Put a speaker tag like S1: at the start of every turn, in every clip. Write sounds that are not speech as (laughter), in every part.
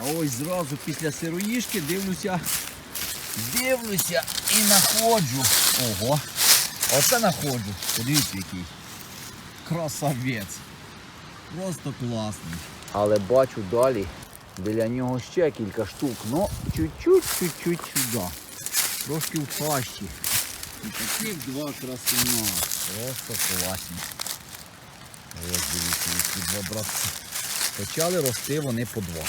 S1: А ось зразу після сироїшки дивлюся, дивлюся і находжу. Ого, оце находжу. Подивіться який. Красавець. Просто класний. Але бачу далі, біля нього ще кілька штук. Ну, чуть-чуть, чуть-чуть сюди. Трошки в пащі. І таких два красуна. Просто класні. Ось дивіться, які два братці. Почали рости вони по два.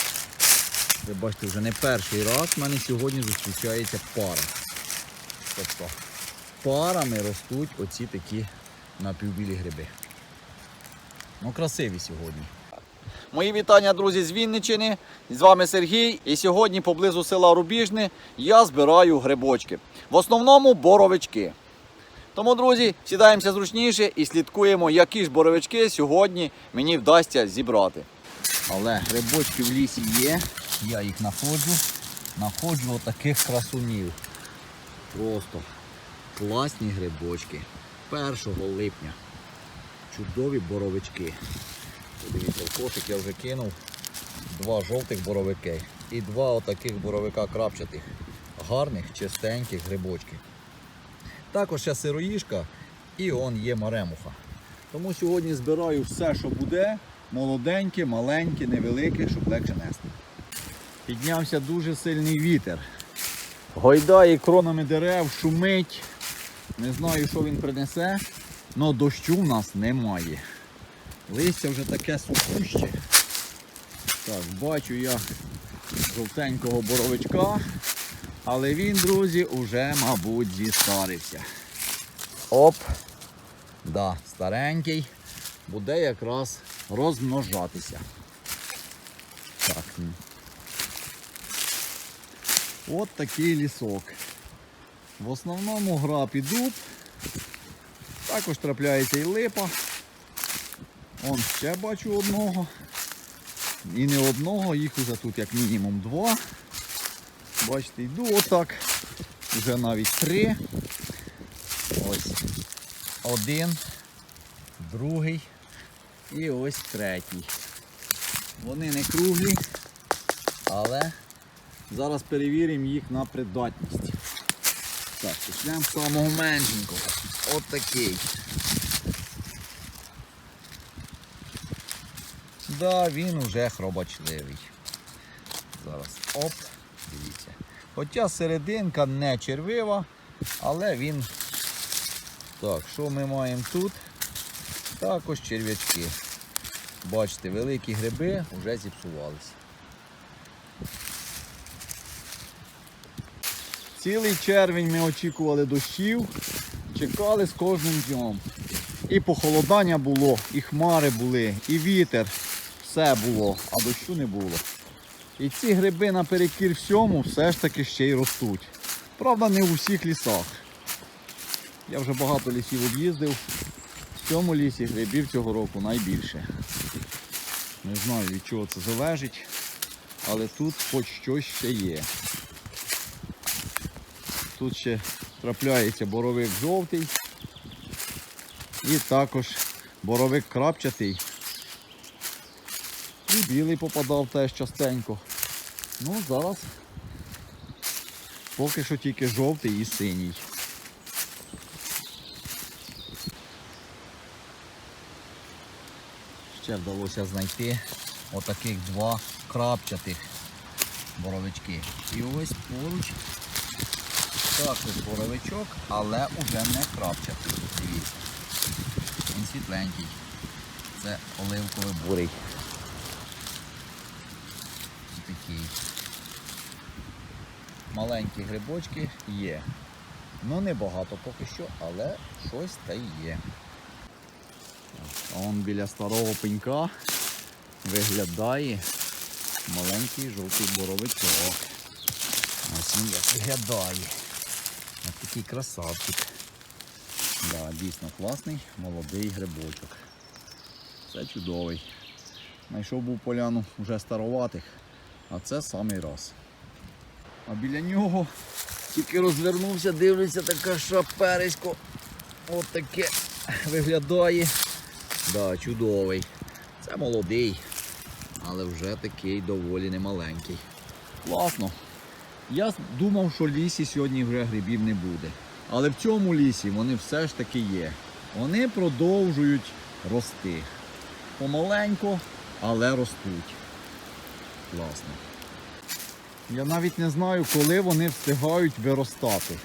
S1: Ви бачите, вже не перший раз в мене сьогодні зустрічається пара. Тобто парами ростуть оці такі напівбілі гриби. Ну, красиві сьогодні. Мої вітання, друзі, з Вінниччини. З вами Сергій. І сьогодні поблизу села Рубіжне я збираю грибочки. В основному боровички. Тому, друзі, сідаємося зручніше і слідкуємо, які ж боровички сьогодні мені вдасться зібрати. Але грибочки в лісі є, я їх знаходжу. Находжу отаких красунів. Просто класні грибочки. 1 липня. Чудові боровички. Подивіться, в кошик я вже кинув два жовтих боровики і два отаких боровика крапчатих. Гарних, чистеньких грибочки. Також ще сироїшка і он є маремуха. Тому сьогодні збираю все, що буде, молоденьке, маленьке, невелике, щоб легше нести. Піднявся дуже сильний вітер. Гойдає кронами дерев, шумить. Не знаю, що він принесе, але дощу в нас немає. Листя вже таке сухуще. Так, бачу я жовтенького боровичка, але він, друзі, уже, мабуть, зістарився. Оп. Да, старенький. Буде якраз розмножатися. Так. От такий лісок. В основному граб і дуб. Також трапляється і липа. Он ще бачу одного. І не одного, їх уже тут як мінімум два. Бачите, йду отак. Вже навіть три. Ось один, другий і ось третій. Вони не круглі, але зараз перевіримо їх на придатність. Так, почнемо з самого меншенького. От такий. Да, він уже хробачливий. Зараз оп, дивіться. Хоча серединка не червива, але він. Так, що ми маємо тут? Також черв'ячки. Бачите, великі гриби вже зіпсувалися. Цілий червень ми очікували дощів, чекали з кожним днем. І похолодання було, і хмари були, і вітер. Все було, а дощу не було. І ці гриби наперекір всьому все ж таки ще й ростуть. Правда, не у всіх лісах. Я вже багато лісів об'їздив. В цьому лісі грибів цього року найбільше. Не знаю від чого це залежить, але тут хоч щось ще є. Тут ще трапляється боровик жовтий і також боровик крапчатий. І білий попадав теж частенько. Ну, зараз поки що тільки жовтий і синій. Ще вдалося знайти отаких два крапчатих боровички. І ось поруч також боровичок, але уже не крапчатий. Дивіться. Він світленький. Це оливковий бурий. Такий. Маленькі грибочки є. Ну небагато поки що, але щось та є. А он біля старого пенька виглядає маленький жовтий боровичок. Ось він як виглядає. Ось такий красавчик. Да, дійсно класний молодий грибочок. Це чудовий. Знайшов був поляну вже староватих, а це самий раз. А біля нього тільки розвернувся, дивлюся, така шаперисько. От таке виглядає. Да, чудовий. Це молодий. але вже такий доволі немаленький. Класно. Я думав, що в лісі сьогодні вже грибів не буде. Але в цьому лісі вони все ж таки є. Вони продовжують рости. Помаленько, але ростуть. Класно. Я навіть не знаю, коли вони встигають виростати.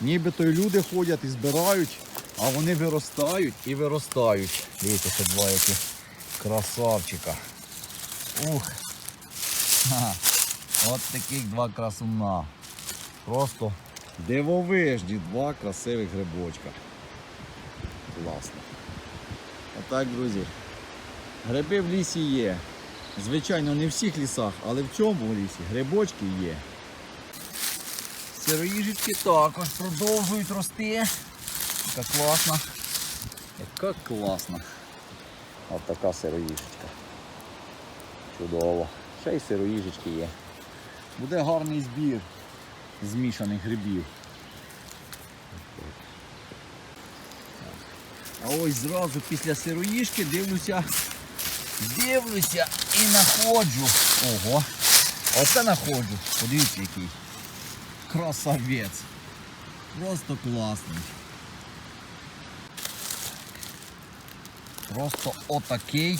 S1: Нібито і люди ходять і збирають, а вони виростають і виростають. Дивіться, це два які красавчика. Ух. От таких два красуна. Просто дивовижні два красивих грибочка. Класно. Отак, друзі. Гриби в лісі є. Звичайно, не в всіх лісах, але в цьому лісі грибочки є. Сироїжечки також продовжують рости. Яка класна. Яка класна. От така сироїжечка. Чудово. Ще й сироїжечки є. Буде гарний збір змішаних грибів. А ось зразу після сироїжки дивлюся, дивлюся і знаходжу. Ого! Оце знаходжу. Подивіться який. Красавець. Просто класний. Просто отакий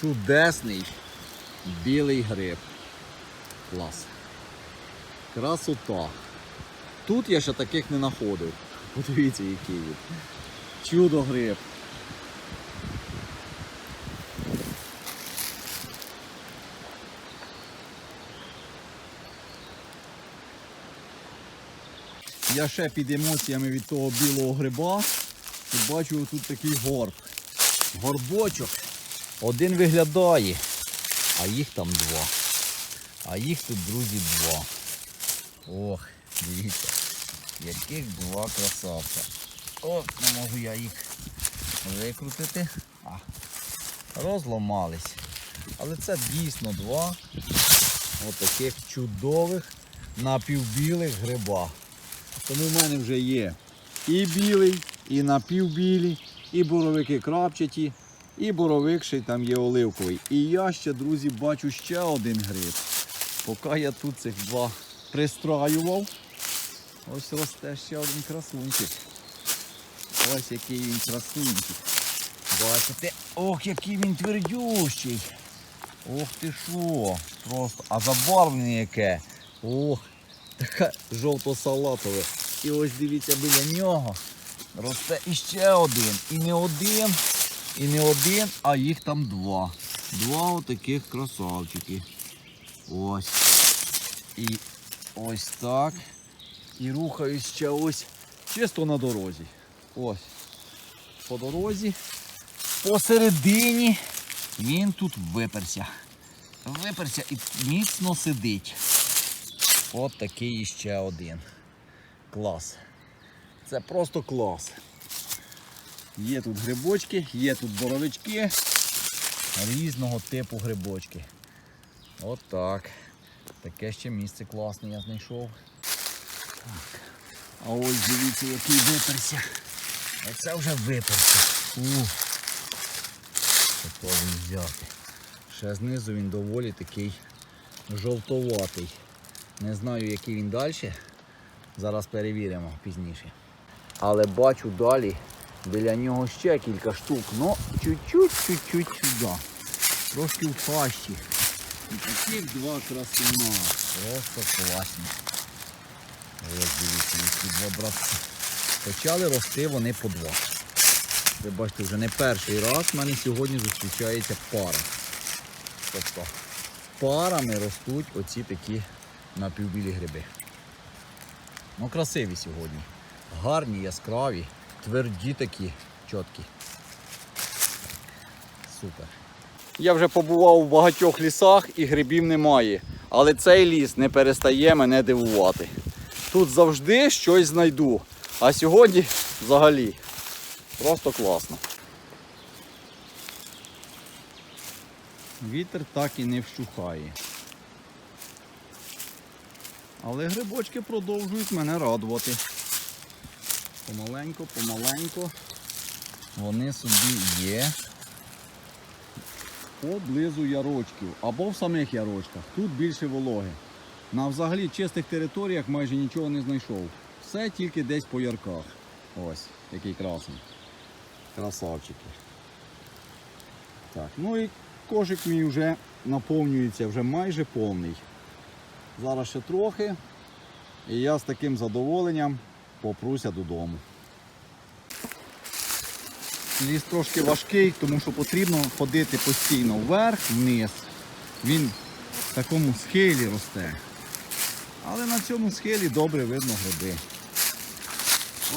S1: чудесний білий гриб. Клас. Красота. Тут я ще таких не знаходив. Подивіться, який він. Чудо гриб. Я ще під емоціями від того білого гриба і бачу тут такий горб. Горбочок. Один виглядає, а їх там два. А їх тут, друзі, два. Ох, дивіться, яких два красавця. О, не можу я їх викрутити. А, розламались. Але це дійсно два отаких чудових напівбілих гриба. Тому в мене вже є і білий, і напівбілі, і боровики крапчаті, і боровик там є оливковий. І я ще, друзі, бачу ще один гриб. Поки я тут цих два пристраював, ось росте ще один красунчик. Ось який він красунчик. Бачите? Ох, який він твердющий. Ох ти що. Просто. А забарвлення яке. Ох, таке жовто-салатове. І ось дивіться біля нього. Росте іще один. І не один, і не один, а їх там два. Два отаких красавчики. Ось. І ось так. І рухаюсь ще ось чисто на дорозі. Ось. По дорозі. Посередині він тут виперся. Виперся і міцно сидить. От такий іще один. Клас. Це просто клас. Є тут грибочки, є тут боровички. Різного типу грибочки. От так. Таке ще місце класне я знайшов. Так. А ось дивіться, який виперся. Оце вже виперся. Ух. Готовий взяти. Ще знизу він доволі такий жовтоватий. Не знаю, який він далі. Зараз перевіримо пізніше. Але бачу далі біля нього ще кілька штук. Ну, чуть-чуть, чуть-чуть сюди. Трошки в пащі. Таких два красуна. Просто класні. Ось дивіться, які два братці. Почали рости вони по два. Ви бачите, вже не перший раз в мене сьогодні зустрічається пара. Тобто парами ростуть оці такі напівбілі гриби. Ну, красиві сьогодні. Гарні, яскраві, тверді такі, чіткі. Супер. Я вже побував у багатьох лісах і грибів немає. Але цей ліс не перестає мене дивувати. Тут завжди щось знайду. А сьогодні взагалі просто класно. Вітер так і не вщухає. Але грибочки продовжують мене радувати. Помаленько, помаленько. Вони собі є.
S2: Поблизу ярочків або в самих ярочках. Тут більше вологи. На взагалі чистих територіях майже нічого не знайшов. Все тільки десь по ярках. Ось, який красний. Красавчики. Так, ну і кошик мій вже наповнюється, вже майже повний. Зараз ще трохи. І я з таким задоволенням попруся додому. Ліс трошки важкий, тому що потрібно ходити постійно вверх, вниз. Він в такому схилі росте. Але на цьому схилі добре видно гриби.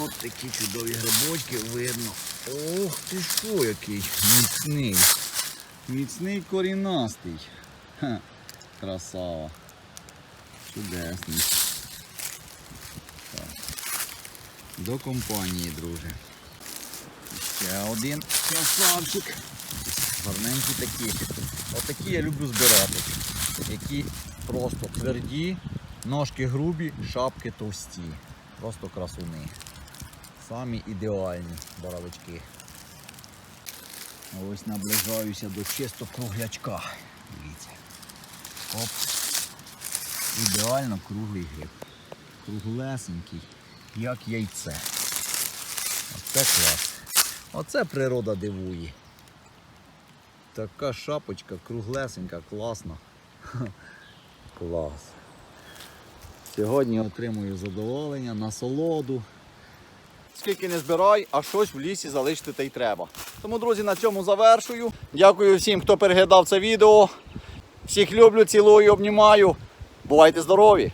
S1: От такі чудові грибочки видно. Ох ти що, який міцний.
S2: Міцний корінастий. Ха, красава. Чудесний. До компанії, друже.
S1: Ще один красавчик. Гарненькі такі. Отакі я люблю збирати. Які просто тверді, ножки грубі, шапки товсті. Просто красуни. Самі ідеальні боровички. Ось наближаюся до чисто круглячка. Дивіться. Оп. Ідеально круглий гриб. Круглесенький, як яйце. Оце клас. Оце природа дивує. Така шапочка круглесенька, класна. (laughs) Клас. Сьогодні отримую задоволення, насолоду.
S2: Скільки не збирай, а щось в лісі залишити та й треба. Тому, друзі, на цьому завершую. Дякую всім, хто переглядав це відео. Всіх люблю, цілую, обнімаю. Бувайте здорові!